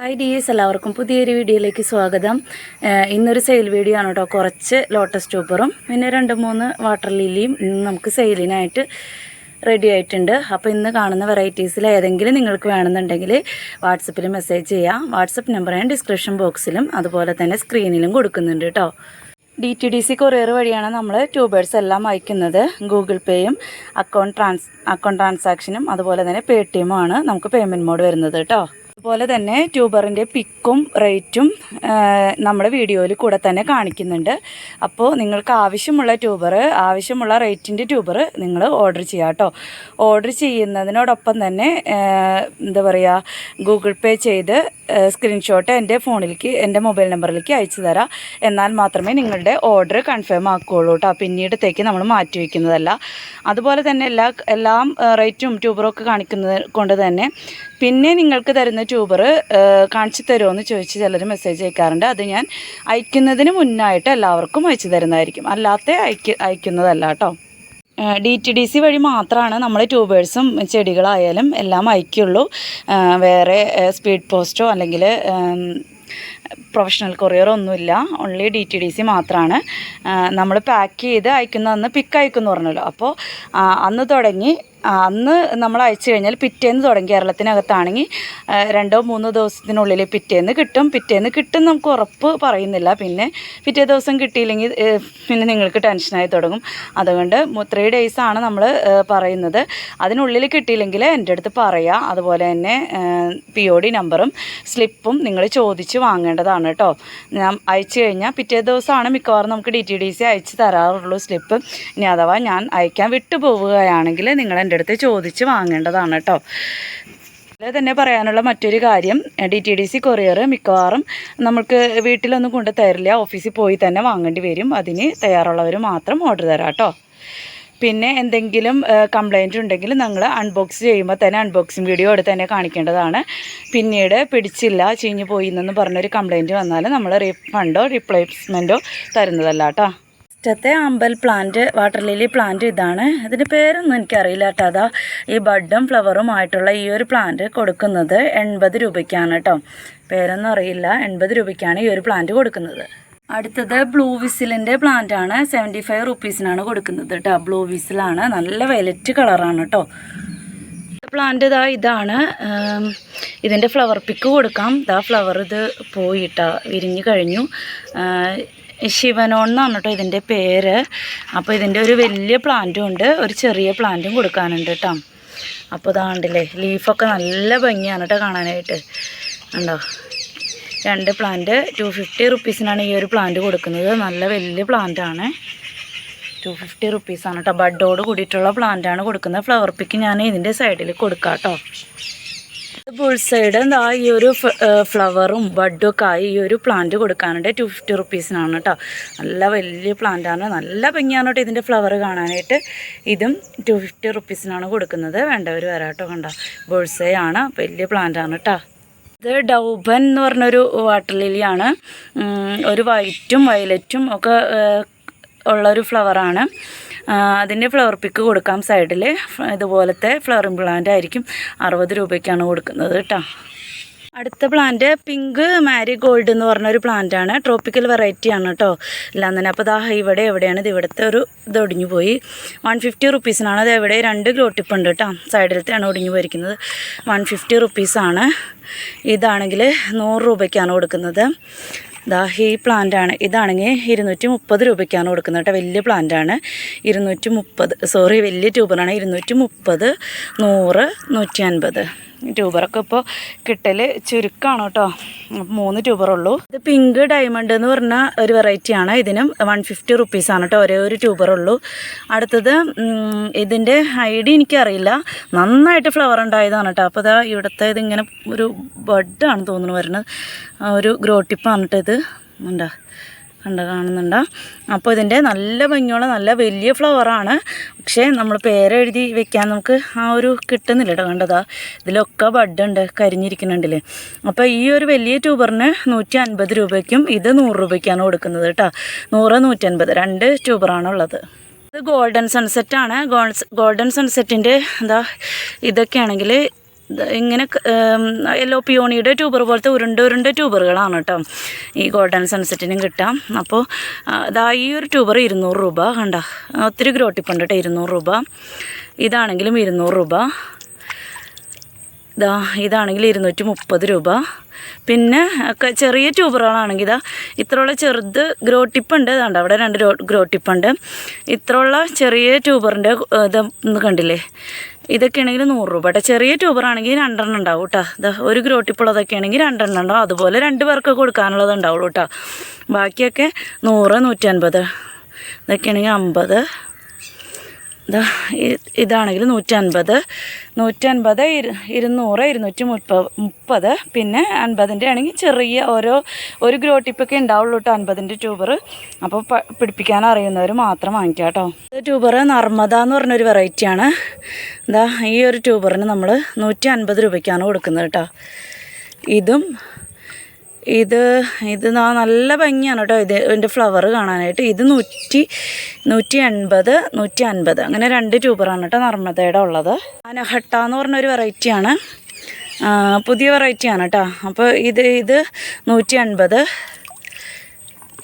Hi dears എല്ലാവർക്കും പുതിയൊരു വീഡിയോയിലേക്ക് സ്വാഗതം. ഇന്നൊരു സെയിൽ വീഡിയോ ആണ് കേട്ടോ. കുറച്ച് ലോട്ടസ് ട്യൂബറും പിന്നെ രണ്ട് മൂന്ന് വാട്ടർ ലില്ലിയും ഇന്ന് നമുക്ക് സെയിലിനായിട്ട് റെഡി ആയിട്ടുണ്ട്. അപ്പോൾ ഇന്ന് കാണുന്ന വെറൈറ്റീസിൽ ഏതെങ്കിലും നിങ്ങൾക്ക് വേണമെന്നുണ്ടെങ്കിൽ വാട്സപ്പിൽ മെസ്സേജ് ചെയ്യാം. വാട്സപ്പ് നമ്പർ ഞാൻ ഡിസ്ക്രിപ്ഷൻ ബോക്സിലും അതുപോലെ തന്നെ സ്ക്രീനിലും കൊടുക്കുന്നുണ്ട് കേട്ടോ. D T D C courier വഴിയാണ് നമ്മൾ ട്യൂബേഴ്സ് എല്ലാം അയക്കുന്നത്. ഗൂഗിൾ പേയും അക്കൗണ്ട് ട്രാൻസ് അക്കൗണ്ട് ട്രാൻസാക്ഷനും അതുപോലെ തന്നെ പേ ടി എമ്മുമാണ് നമുക്ക് പേയ്മെന്റ് മോഡ് വരുന്നത് കേട്ടോ. അതുപോലെ തന്നെ ട്യൂബറിന്റെ പിക്കും റേറ്റും നമ്മുടെ വീഡിയോയിൽ കൂടെ തന്നെ കാണിക്കുന്നുണ്ട്. അപ്പോൾ നിങ്ങൾക്ക് ആവശ്യമുള്ള ട്യൂബർ ആവശ്യമുള്ള റേറ്റിന്റെ ട്യൂബർ നിങ്ങൾ ഓർഡർ ചെയ്യുക കേട്ടോ. ഓർഡർ ചെയ്യുന്നതിനോടൊപ്പം തന്നെ എന്താ പറയുക ഗൂഗിൾ പേ ചെയ്ത് സ്ക്രീൻഷോട്ട് എന്റെ ഫോണിലേക്ക് എന്റെ മൊബൈൽ നമ്പറിലേക്ക് അയച്ചു തരാം. എന്നാൽ മാത്രമേ നിങ്ങളുടെ ഓർഡർ കൺഫേം ആക്കുകയുള്ളൂ കേട്ടോ. പിന്നീടത്തേക്ക് നമ്മൾ മാറ്റി വയ്ക്കുന്നതല്ല. അതുപോലെ തന്നെ എല്ലാ എല്ലാം റേറ്റും ട്യൂബറും ഒക്കെ കാണിക്കുന്നത് കൊണ്ട് തന്നെ പിന്നെ നിങ്ങൾക്ക് തരുന്ന ട്യൂബർ കാണിച്ചു തരുമോ ചോദിച്ച് ചിലർ മെസ്സേജ് അയക്കാറുണ്ട്. അത് ഞാൻ അയക്കുന്നതിന് മുന്നായിട്ട് എല്ലാവർക്കും അയച്ചു തരുന്നതായിരിക്കും. അല്ലാത്ത അയക്ക അയക്കുന്നതല്ല കേട്ടോ. ഡി ടി ഡി സി വഴി മാത്രമാണ് നമ്മൾ ട്യൂബേഴ്സും ചെടികളായാലും എല്ലാം അയക്കുള്ളൂ. വേറെ സ്പീഡ് പോസ്റ്റോ അല്ലെങ്കിൽ പ്രൊഫഷണൽ കൊറിയറോ ഒന്നുമില്ല. Only D T D C മാത്രമാണ് നമ്മൾ പാക്ക് ചെയ്ത് അയക്കുന്ന അന്ന് പിക്ക് അയക്കുമെന്ന് പറഞ്ഞല്ലോ അപ്പോൾ അന്ന് തുടങ്ങി അന്ന് നമ്മൾ അയച്ചു കഴിഞ്ഞാൽ പിറ്റേന്ന് തുടങ്ങി കേരളത്തിനകത്താണെങ്കിൽ രണ്ടോ മൂന്നോ ദിവസത്തിനുള്ളിൽ പിറ്റേന്ന് കിട്ടും. പിറ്റേന്ന് കിട്ടും നമുക്ക് ഉറപ്പ് പറയുന്നില്ല. പിന്നെ പിറ്റേ ദിവസം കിട്ടിയില്ലെങ്കിൽ പിന്നെ നിങ്ങൾക്ക് ടെൻഷനായി തുടങ്ങും. അതുകൊണ്ട് ത്രീ ഡേയ്സ് ആണ് നമ്മൾ പറയുന്നത്. അതിനുള്ളിൽ കിട്ടിയില്ലെങ്കിൽ എന്റെ അടുത്ത് പറയുക അതുപോലെ തന്നെ പി ഒ ഡി നമ്പറും സ്ലിപ്പും നിങ്ങൾ ചോദിച്ച് വാങ്ങേണ്ടതാണ് കേട്ടോ. ഞാൻ അയച്ചു കഴിഞ്ഞാൽ പിറ്റേ ദിവസമാണ് മിക്കവാറും നമുക്ക് ഡി ടി ഡി സി അയച്ച് തരാറുള്ളൂ സ്ലിപ്പ്. ഇനി അഥവാ ഞാൻ അയക്കാൻ വിട്ടു പോവുകയാണെങ്കിൽ നിങ്ങൾ എന്റെ അടുത്ത് ചോദിച്ച് വാങ്ങേണ്ടതാണ് കേട്ടോ അതുപോലെ തന്നെ പറയാനുള്ള മറ്റൊരു കാര്യം D T D C courier മിക്കവാറും നമുക്ക് വീട്ടിലൊന്നും കൊണ്ട് തരില്ല. ഓഫീസിൽ പോയി തന്നെ വാങ്ങേണ്ടി വരും. അതിന് തയ്യാറുള്ളവർ മാത്രം ഓർഡർ തരാം കേട്ടോ പിന്നെ എന്തെങ്കിലും കംപ്ലൈന്റ് ഉണ്ടെങ്കിൽ നിങ്ങൾ അൺബോക്സ് ചെയ്യുമ്പോൾ തന്നെ അൺബോക്സിങ് വീഡിയോ എടുത്ത് തന്നെ കാണിക്കേണ്ടതാണ്. പിന്നീട് പിടിച്ചില്ല ചീഞ്ഞു പോയി എന്നൊന്നും പറഞ്ഞൊരു കംപ്ലൈന്റ് വന്നാൽ നമ്മൾ റീഫണ്ടോ റീപ്ലേസ്മെന്റോ തരുന്നതല്ല കേട്ടോ ഇഷ്ടത്തെ അമ്പൽ പ്ലാന്റ് വാട്ടർ ലില്ലി പ്ലാന്റ് ഇതാണ്. ഇതിന്റെ പേരൊന്നും എനിക്കറിയില്ല കേട്ടോ. അതാ ഈ ബഡും ഫ്ലവറും ആയിട്ടുള്ള ഈ ഒരു പ്ലാന്റ് കൊടുക്കുന്നത്. എൺപത് രൂപയ്ക്കാണ് കേട്ടോ. പേരൊന്നും അറിയില്ല. എൺപത് രൂപയ്ക്കാണ് ഈ ഒരു പ്ലാന്റ് കൊടുക്കുന്നത്. അടുത്തത് ബ്ലൂ വിസിലിന്റെ പ്ലാന്റ് ആണ്. സെവന്റി ഫൈവ് റുപ്പീസിനാണ് കൊടുക്കുന്നത് കേട്ടോ. ബ്ലൂ വിസിലാണ് നല്ല വയലറ്റ് കളറാണ് കേട്ടോ. പ്ലാന്റ് ഇതാ ഇതാണ്. ഇതിന്റെ ഫ്ലവർ പിക്ക് കൊടുക്കാം. ഇതാ ഫ്ലവർ ഇത് പോയിട്ടാ വിരിഞ്ഞു കഴിഞ്ഞു. ശിവനോൺ എന്നാണ് കേട്ടോ ഇതിന്റെ പേര്. അപ്പോൾ ഇതിന്റെ ഒരു വലിയ പ്ലാന്റും ഉണ്ട്. ഒരു ചെറിയ പ്ലാന്റും കൊടുക്കാനുണ്ട് കേട്ടോ. അപ്പോൾ ഇതാണ്ടില്ലേ ലീഫൊക്കെ നല്ല ഭംഗിയാണ് കേട്ടോ കാണാനായിട്ട്. ഉണ്ടോ രണ്ട് പ്ലാന്റ് ടു ഫിഫ്റ്റി റുപ്പീസിനാണ് ഈ ഒരു പ്ലാന്റ് കൊടുക്കുന്നത്. നല്ല വലിയ പ്ലാന്റ് ആണ് ടു ഫിഫ്റ്റി റുപ്പീസാണ് കേട്ടോ. ബഡോട് കൂടിയിട്ടുള്ള പ്ലാന്റ് ആണ് കൊടുക്കുന്നത്. ഫ്ലവർ പിക്ക് ഞാൻ ഇതിന്റെ സൈഡിൽ കൊടുക്കാം കേട്ടോ ബുൾ സൈഡ് എന്താ ഈ ഒരു ഫ്ലവറും ബഡും ഒക്കെ ആയി ഈ ഒരു പ്ലാന്റ് കൊടുക്കാനുണ്ട്. ടു ഫിഫ്റ്റി റുപ്പീസിനാണ് കേട്ടോ നല്ല വലിയ പ്ലാന്റ് ആണ്. നല്ല ഭംഗിയാണ് കേട്ടോ ഇതിന്റെ ഫ്ലവർ കാണാനായിട്ട്. ഇതും ടു ഫിഫ്റ്റി റുപ്പീസിനാണ് കൊടുക്കുന്നത്. വേണ്ടവർ വരാം കേട്ടോ കണ്ട. ബുൾസൈ ആണ്. വലിയ പ്ലാന്റ് ആണ് കേട്ടോ ഇത് ഡൗബൻ എന്ന് പറഞ്ഞൊരു വാട്ടർ ലില്ലിയാണ് ഒരു വൈറ്റും വയലറ്റും ഒക്കെ ഉള്ളൊരു ഫ്ലവറാണ് അതിന്റെ ഫ്ലവർ പിക്ക് കൊടുക്കാം സൈഡിൽ ഇതുപോലത്തെ ഫ്ലവറിങ് പ്ലാന്റ് ആയിരിക്കും അറുപത് രൂപയ്ക്കാണ് കൊടുക്കുന്നത് കേട്ടോ. അടുത്ത പ്ലാന്റ് പിങ്ക് മാരി ഗോൾഡ് എന്ന് പറഞ്ഞൊരു പ്ലാന്റാണ് ട്രോപ്പിക്കൽ വെറൈറ്റി ആണ് കേട്ടോ. എല്ലാം തന്നെ. അപ്പോൾ ദാ ഇവിടെ എവിടെയാണ്? ഇത് ഇവിടുത്തെ ഒരു ഇത് ഒടിഞ്ഞു പോയി. വൺ ഫിഫ്റ്റി റുപ്പീസിനാണ് അത് എവിടെ രണ്ട് ഗ്ലോട്ടിപ്പ് ഉണ്ട് കേട്ടോ. സൈഡിലത്തെയാണ് ഒടിഞ്ഞു പോയിരിക്കുന്നത്. വൺ ഫിഫ്റ്റി റുപ്പീസാണ് ഇതാണെങ്കിൽ നൂറ് രൂപയ്ക്കാണ് കൊടുക്കുന്നത്. ദാ ഈ പ്ലാന്റാണ്. ഇതാണെങ്കിൽ ഇരുന്നൂറ്റി മുപ്പത് രൂപയ്ക്കാണ് കൊടുക്കുന്നത് കേട്ടോ. വലിയ പ്ലാന്റാണ്. ഇരുന്നൂറ്റി മുപ്പത് സോറി വലിയ ട്യൂബറാണ് ഇരുന്നൂറ്റി മുപ്പത് നൂറ് നൂറ്റി അൻപത് ട്യൂബറൊക്കെ ഇപ്പോൾ കിട്ടൽ ചുരുക്കമാണ് കേട്ടോ. മൂന്ന് ട്യൂബറുള്ളൂ ഇത് പിങ്ക് ഡയമണ്ട് എന്ന് പറഞ്ഞ ഒരു വെറൈറ്റിയാണ് ഇതിനും വൺ ഫിഫ്റ്റി റുപ്പീസാണ് കേട്ടോ. ഒരേ ഒരു ട്യൂബറുള്ളൂ അടുത്തത് ഇതിന്റെ ഐഡി എനിക്കറിയില്ല. നന്നായിട്ട് ഫ്ലവർ ഉണ്ടായതാണ് കേട്ടോ. അപ്പോൾ ഇതാ ഇവിടുത്തെ ഇതിങ്ങനെ ഒരു ബഡ് ബഡാണ് തോന്നുന്നു വരുന്നത്. ഒരു ഗ്രോ ഗ്രോട്ടിപ്പാണ് കേട്ടോ ഇത്. ഉണ്ടോ? കണ്ട കാണുന്നുണ്ടോ. അപ്പോൾ ഇതിന്റെ നല്ല ഭംഗിയുള്ള നല്ല വലിയ ഫ്ലവറാണ് പക്ഷേ നമ്മൾ പേരെഴുതി വെക്കാൻ നമുക്ക് ആ ഒരു കിട്ടുന്നില്ല കേട്ടോ കണ്ടതാ. ഇതിലൊക്കെ ബഡുണ്ട് കരിഞ്ഞിരിക്കുന്നുണ്ടല്ലേ അപ്പോൾ ഈ ഒരു വലിയ ട്യൂബറിന് നൂറ്റി അൻപത് രൂപയ്ക്കും ഇത് നൂറ് രൂപയ്ക്കാണ് കൊടുക്കുന്നത് കേട്ടോ നൂറ് നൂറ്റൻപത് രണ്ട് ട്യൂബറാണുള്ളത് ഇത് ഗോൾഡൻ സൺസെറ്റാണ്. ഗോൾഡൻ സൺസെറ്റിന്റെ എന്താ ഇതൊക്കെയാണെങ്കിൽ ഇത് ഇങ്ങനെ യെല്ലോ പിയോണിയുടെ ട്യൂബർ പോലത്തെ ഉരുണ്ട ഉരുണ്ട ട്യൂബറുകളാണ് കേട്ടോ. ഈ ഗോൾഡൻ സൺസെറ്റിനും കിട്ടാം. അപ്പോൾ ഇതാ ഈ ഒരു ട്യൂബർ ഇരുന്നൂറ് രൂപ കണ്ട. ഒത്തിരി ഗ്രോട്ടിപ്പുണ്ട് കേട്ടോ ഇരുന്നൂറ് രൂപ. ഇതാണെങ്കിലും ഇരുന്നൂറ് രൂപ. ഇതാ ഇതാണെങ്കിൽ ഇരുന്നൂറ്റി മുപ്പത് രൂപ. പിന്നെ ഒക്കെ ചെറിയ ട്യൂബറുകളാണെങ്കിൽ ഇതാ ഇത്രയുള്ള ചെറുത് ഗ്രോ ടിപ്പുണ്ട് ഇതാണ്ട് അവിടെ രണ്ട് ഗ്രോ ടിപ്പുണ്ട് ഇത്രയുള്ള ചെറിയ ട്യൂബറിന്റെ ഇത് കണ്ടില്ലേ? ഇതൊക്കെ ആണെങ്കിൽ നൂറ് രൂപ കേട്ടോ ചെറിയ ട്യൂബറാണെങ്കിൽ രണ്ടെണ്ണം ഉണ്ടാവും കേട്ടോ ഇതാ ഒരു ഗ്രോട്ടിപ്പുള്ളതൊക്കെ ആണെങ്കിൽ രണ്ടെണ്ണം ഉണ്ടാവും അതുപോലെ രണ്ട് പേർക്ക് കൊടുക്കാനുള്ളത് ഉണ്ടാവുള്ളൂ കേട്ടോ ബാക്കിയൊക്കെ നൂറ് നൂറ്റൻപത്. ഇതൊക്കെ ആണെങ്കിൽ അമ്പത്. ഇ- ഇതാണെങ്കിൽ നൂറ്റൻപത്. നൂറ്റൻപത് ഇരു ഇരുന്നൂറ് ഇരുന്നൂറ്റി മുപ്പത്. മുപ്പത് പിന്നെ അൻപതിന്റെ ആണെങ്കിൽ ചെറിയ ഓരോ ഒരു ഗ്രോ ടിപ്പൊക്കെ ഉണ്ടാവുള്ളൂ കേട്ടോ അൻപതിന്റെ ട്യൂബർ. അപ്പോൾ പിടിപ്പിക്കാൻ അറിയുന്നവർ മാത്രം വാങ്ങിക്കാം കേട്ടോ. ട്യൂബർ നർമ്മദ എന്ന് പറഞ്ഞൊരു വെറൈറ്റിയാണ് എന്താ ഈ ഒരു ട്യൂബറിന് നമ്മൾ നൂറ്റി അൻപത് രൂപയ്ക്കാണ് കൊടുക്കുന്നത് കേട്ടോ. ഇതും ഇത് ഇത് നല്ല ഭംഗിയാണ് കേട്ടോ ഇത്. ഇതിന്റെ ഫ്ലവർ കാണാനായിട്ട്. ഇത് നൂറ്റി നൂറ്റി എൺപത് നൂറ്റി അൻപത് അങ്ങനെ രണ്ട് ട്യൂബറാണ് കേട്ടോ നർമ്മദയുടെ ഉള്ളത്. അനഹട്ട എന്ന് പറഞ്ഞൊരു വെറൈറ്റിയാണ് പുതിയ വെറൈറ്റിയാണ് കേട്ടോ അപ്പോൾ ഇത് ഇത് നൂറ്റി അൻപത്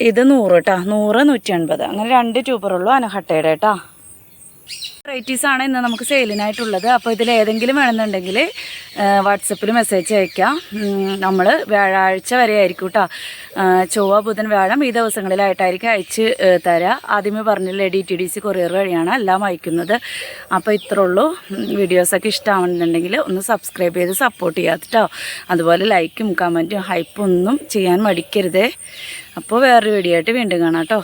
ഇത് നൂറ് കേട്ടോ നൂറ് നൂറ്റി എൺപത് അങ്ങനെ രണ്ട് ട്യൂബറുള്ളൂ അനഹട്ടയുടെ കേട്ടോ വെറൈറ്റീസ് ആണ് ഇന്ന് നമുക്ക് സെയിലിനായിട്ടുള്ളത് അപ്പോൾ ഇതിൽ ഏതെങ്കിലും വേണമെന്നുണ്ടെങ്കിൽ വാട്സപ്പിൽ മെസ്സേജ് അയക്കാം. നമ്മൾ വ്യാഴാഴ്ച വരെ ആയിരിക്കും കേട്ടോ ചൊവ്വ ബുധൻ വ്യാഴം ഈ ദിവസങ്ങളിലായിട്ടായിരിക്കും അയച്ച് തരാം. ആദ്യമേ പറഞ്ഞില്ലേ D T D C courier വഴിയാണ് എല്ലാം അയക്കുന്നത്. അപ്പോൾ ഇത്രേ ഉള്ളൂ. വീഡിയോസൊക്കെ ഇഷ്ടമാണെന്നുണ്ടെങ്കിൽ ഒന്ന് സബ്സ്ക്രൈബ് ചെയ്ത് സപ്പോർട്ട് ചെയ്യാം കേട്ടോ അതുപോലെ ലൈക്കും കമന്റും ഹൈപ്പും ഒന്നും ചെയ്യാൻ മടിക്കരുതേ. അപ്പോൾ വേറൊരു വീഡിയോ ആയിട്ട് വീണ്ടും കാണാം കേട്ടോ